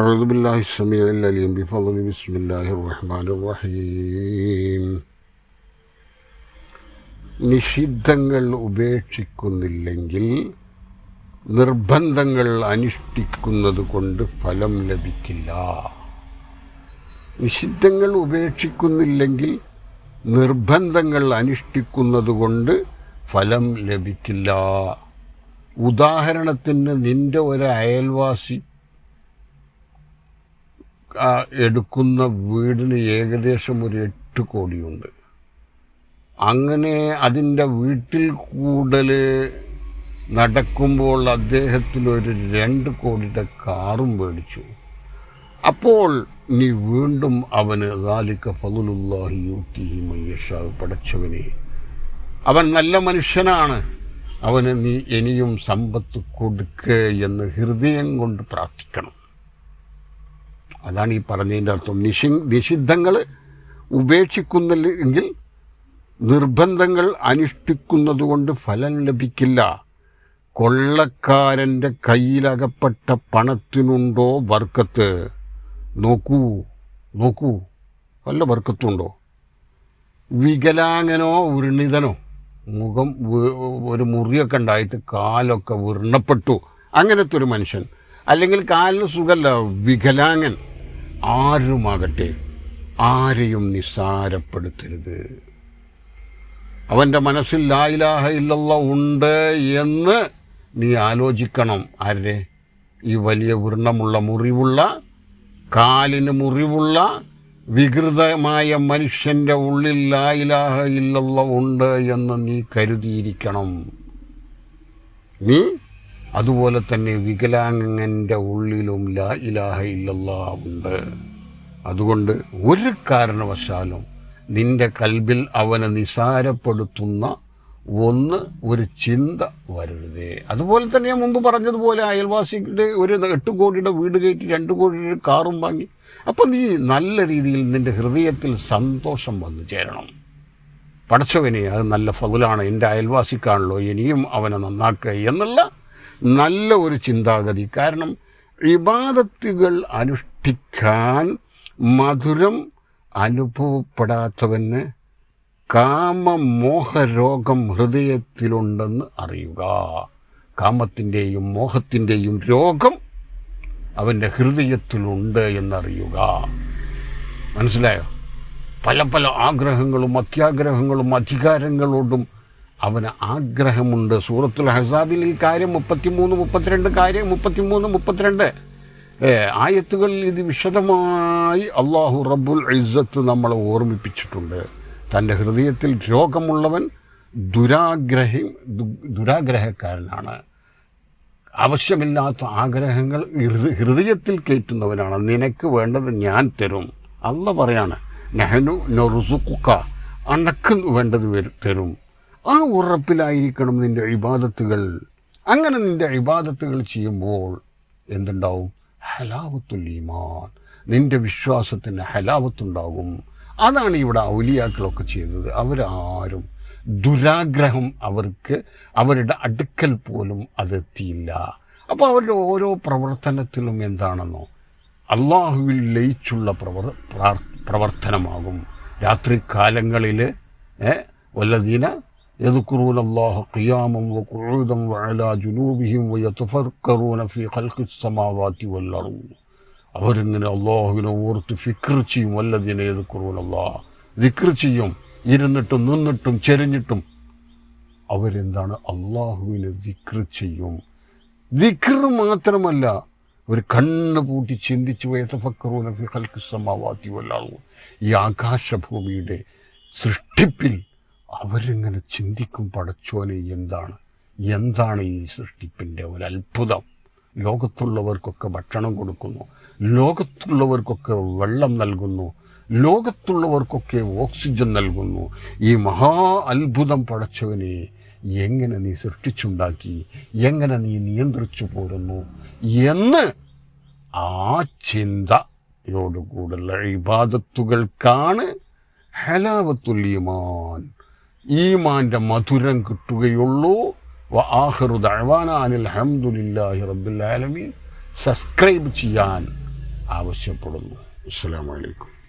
أعوذ بالله السميع العليم بفضل بسم الله الرحمن الرحيم നിഷിദ്ധങ്ങൾ ഉപേക്ഷിക്കുന്നില്ലെങ്കിൽ നിർബന്ധങ്ങൾ അനുഷ്ഠിക്കുന്നത് കൊണ്ട് ഫലം ലഭിക്കില്ല നിഷിദ്ധങ്ങൾ ഉപേക്ഷിക്കുന്നില്ലെങ്കിൽ നിർബന്ധങ്ങൾ അനുഷ്ഠിക്കുന്നത് കൊണ്ട് ഫലം ലഭിക്കില്ല ഉദാഹരണത്തിന് നിന്റെ ഒരു അയൽവാസി ആ, എടുക്കുന്ന വീടിന് ഏകദേശം ഒരു എട്ട് കോടിയുണ്ട്. അങ്ങനെ അതിന്റെ വീട്ടിൽ കൂടൽ നടക്കുമ്പോൾ അദ്ദേഹത്തിന് ഒരു രണ്ട് കോടിയുടെ കാറും മേടിച്ചു. അപ്പോൾ നീ വീണ്ടും അവന് ഗാലിക്ക ഫലുല്ലാഹി യൂത്തിഹി മയ്യഷാവ് പടച്ചവനെ. അവൻ നല്ല മനുഷ്യനാണ്. അവന് നീ ഇനിയും സമ്പത്ത് കൊടുക്കുക എന്ന് ഹൃദയം കൊണ്ട് പ്രാർത്ഥിക്കണം. അതാണ് ഈ പറഞ്ഞതിന്റെ അർത്ഥം. നിഷി നിഷിദ്ധങ്ങൾ ഉപേക്ഷിക്കുന്നില്ലെങ്കിൽ നിർബന്ധങ്ങൾ അനുഷ്ഠിക്കുന്നതുകൊണ്ട് ഫലം ലഭിക്കില്ല. കൊള്ളക്കാരന്റെ കയ്യിലകപ്പെട്ട പണത്തിനുണ്ടോ വർക്കത്ത്? നോക്കൂ നോക്കൂ. വല്ല വർക്കത്തുണ്ടോ? വികലാംഗനോ വൃണിതനോ മുഖം ഒരു മുറിയൊക്കെ ഉണ്ടായിട്ട് കാലൊക്കെ വൃണപ്പെട്ടു അങ്ങനത്തെ ഒരു മനുഷ്യൻ. അല്ലെങ്കിൽ കാലിന് സുഖമല്ല വികലാംഗൻ. ആരുമാകട്ടെ ആരെയും നിസ്സാരപ്പെടുത്തരുത്. അവന്റെ മനസ്സിൽ ലായിലാഹ ഇല്ലല്ല ഉണ്ട് എന്ന് നീ ആലോചിക്കണം. ആരുടെ? ഈ വലിയ വൃണമുള്ള മുറിവുള്ള കാലിന് മുറിവുള്ള വികൃതമായ മനുഷ്യന്റെ ഉള്ളിൽ ലായിലാഹ ഇല്ലല്ല ഉണ്ട് എന്ന് നീ കരുതിയിരിക്കണം. നീ അതുപോലെ തന്നെ വികലാംഗന്റെ ഉള്ളിലും ലാ ഇലാഹ ഇല്ലല്ലാ ഉണ്ട്. അതുകൊണ്ട് ഒരു കാരണവശാലും നിന്റെ കൽബിൽ അവനെ നിസാരപ്പെടുത്തുന്ന ഒന്ന് ഒരു ചിന്ത വരരുതേ. അതുപോലെ തന്നെ ഞാൻ മുമ്പ് പറഞ്ഞതുപോലെ അയൽവാസിയുടെ ഒരു എട്ട് കോടിയുടെ വീട് കയറ്റി രണ്ട് കോടിയുടെ കാറും വാങ്ങി. അപ്പം നീ നല്ല രീതിയിൽ നിന്റെ ഹൃദയത്തിൽ സന്തോഷം വന്നു ചേരണം. പഠിച്ചവനെ അത് നല്ല ഫതിലാണ് എന്റെ അയൽവാസിക്കാണല്ലോ ഇനിയും അവനെ നന്നാക്കുക എന്നുള്ള നല്ല ഒരു ചിന്താഗതി. കാരണം ഇബാദത്തുകൾ അനുഷ്ഠിക്കാൻ മധുരം അനുഭവപ്പെടാത്തവന് കാമമോഹരോഗം ഹൃദയത്തിലുണ്ടെന്ന് അറിയുക. കാമത്തിന്റെയും മോഹത്തിന്റെയും രോഗം അവന്റെ ഹൃദയത്തിലുണ്ട് എന്നറിയുക. മനസ്സിലായോ? പല പല ആഗ്രഹങ്ങളും അത്യാഗ്രഹങ്ങളും അധികാരങ്ങളോടും അവന് ആഗ്രഹമുണ്ട്. സൂറത്തുൽ ഹസാബിൽ ഈ കാര്യം മുപ്പത്തിമൂന്ന് മുപ്പത്തിരണ്ട് കാര്യം മുപ്പത്തിമൂന്ന് മുപ്പത്തിരണ്ട്. ആയത്തുകളിൽ ഇത് വിശദമായി അള്ളാഹു റബ്ബുൽ ഇസ്സത്ത് നമ്മളെ ഓർമ്മിപ്പിച്ചിട്ടുണ്ട്. തന്റെ ഹൃദയത്തിൽ രോഗമുള്ളവൻ ദുരാഗ്രഹി ദുരാഗ്രഹക്കാരനാണ്. ആവശ്യമില്ലാത്ത ആഗ്രഹങ്ങൾ ഹൃദയത്തിൽ കയറ്റുന്നവനാണ് നിനക്ക് വേണ്ടത് ഞാൻ തരും. അല്ല പറയാണ് നെഹനു നൊറുസുക്ക അണക്ക് വേണ്ടത് തരും. ആ ഉറപ്പിലായിരിക്കണം നിന്റെ ഇബാദത്തുകൾ. അങ്ങനെ നിന്റെ ഇബാദത്തുകൾ ചെയ്യുമ്പോൾ എന്തുണ്ടാവും? ഹലാവത്തുൽ ഈമാൻ. നിന്റെ വിശ്വാസത്തിന് ഹലാവത്തുണ്ടാകും. അതാണ് ഇവിടെ ഔലിയാക്കളൊക്കെ ചെയ്തത് അവരാരും ദുരാഗ്രഹം അവർക്ക് അവരുടെ അടുക്കൽ പോലും അതെത്തിയില്ല അപ്പോൾ അവരുടെ ഓരോ പ്രവർത്തനത്തിലും എന്താണെന്നോ? അള്ളാഹുവിൽ ലയിച്ചുള്ള പ്രവർ പ്രാർ- പ്രവർത്തനമാകും. രാത്രി കാലങ്ങളിൽ വല്ലദീന يذكرون الله قياما وقعودا وعلى جنوبهم ويتفكرون في خلق السماوات والأرض അവരിങ്ങനെ അള്ളാഹുവിനെ ഓർത്ത് ഫിക്ർ ചെയ്യും വല്ലതിനെ എതുക്കുറൂൻ അള്ളാഹ് ദിക്ർ ചെയ്യും ഇരുന്നിട്ടും നിന്നിട്ടും ചെരിഞ്ഞിട്ടും അവരെന്താണ് അള്ളാഹുവിനെ ദിക്ർ ചെയ്യും ദിക്ർ മാത്രമല്ല ഒരു കണ്ണ് പൂട്ടി ചിന്തിച്ചു വയത്തഫക്കറൂന ഫി ഖൽഖി സമാവാതി വല്ലാഹു ഈ ആകാശഭൂമിയുടെ സൃഷ്ടിപ്പിൽ അവരിങ്ങനെ ചിന്തിക്കും പടച്ചോനെ എന്താണ്? എന്താണ് ഈ സൃഷ്ടിപ്പിന്റെ ഒരു അത്ഭുതം ലോകത്തുള്ളവർക്കൊക്കെ ഭക്ഷണം കൊടുക്കുന്നു. ലോകത്തുള്ളവർക്കൊക്കെ വെള്ളം നൽകുന്നു. ലോകത്തുള്ളവർക്കൊക്കെ ഓക്സിജൻ നൽകുന്നു. ഈ മഹാ അത്ഭുതം പടച്ചവനെ എങ്ങനെ നീ സൃഷ്ടിച്ചുണ്ടാക്കി? എങ്ങനെ നീ നിയന്ത്രിച്ചു പോരുന്നു? എന്ന് ആ ചിന്തയോടുകൂടുള്ള ഇബാദത്തുകൾക്കാണ് ഹലാവത്തുല്യമാൻ ഈമാന്റെ മധുരം കിട്ടുകയുള്ളൂ. വ ആഹിറു ദഅവാന അനിൽ റബ്ബിൽ ആലമീൻ. സബ്സ്ക്രൈബ് ചെയ്യാൻ ആവശ്യപ്പെടുന്നു. അസ്സലാമു അലൈക്കും.